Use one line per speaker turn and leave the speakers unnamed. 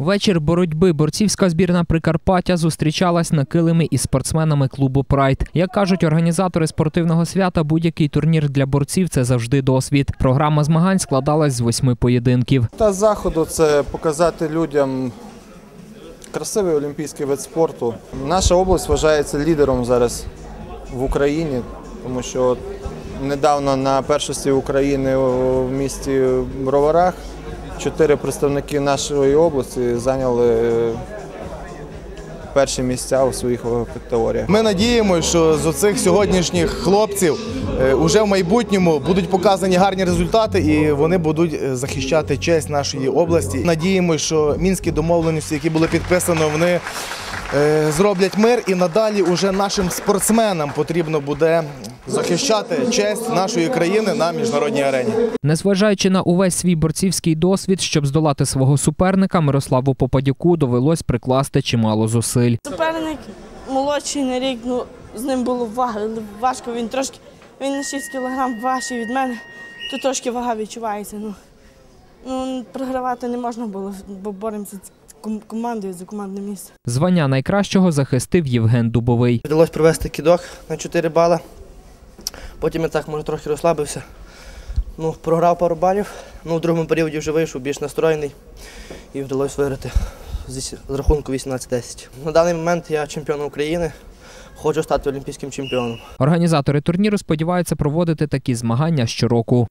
Вечір боротьби борцівська збірна Прикарпаття зустрічалась на килимі із спортсменами клубу Прайд. Як кажуть організатори спортивного свята, будь-який турнір для борців це завжди досвід. Програма змагань складалась з восьми поєдинків.
Та заходу це показати людям красивий олімпійський вид спорту. Наша область вважається лідером зараз в Україні, тому що недавно на першості України в місті Броварах чотири представники нашої області зайняли перші місця у своїх категоріях.
Ми надіємося, що з оцих сьогоднішніх хлопців е, уже в майбутньому будуть показані гарні результати і вони будуть е, захищати честь нашої області. Надіємося, що мінські домовленості, які були підписані, вони е, зроблять мир і надалі уже нашим спортсменам потрібно буде захищати честь нашої країни на міжнародній арені.
Незважаючи на увесь свій борцівський досвід, щоб здолати свого суперника, Мирославу Попадюку довелось прикласти чимало зусиль.
Суперник молодший на рік, ну з ним було ва- важко. Він трошки він на 6 кілограм важчий від мене, то трошки вага відчувається. Ну, ну програвати не можна було, бо боремося з командою за командне місце.
Звання найкращого захистив Євген Дубовий.
Вдалося провести кидок на 4 бала. Потім я так може трохи розслабився. Ну, програв пару балів. Ну, в другому періоді вже вийшов більш настроєний і вдалося виграти з рахунку 18-10. На даний момент я чемпіон України. Хочу стати олімпійським чемпіоном.
Організатори турніру сподіваються проводити такі змагання щороку.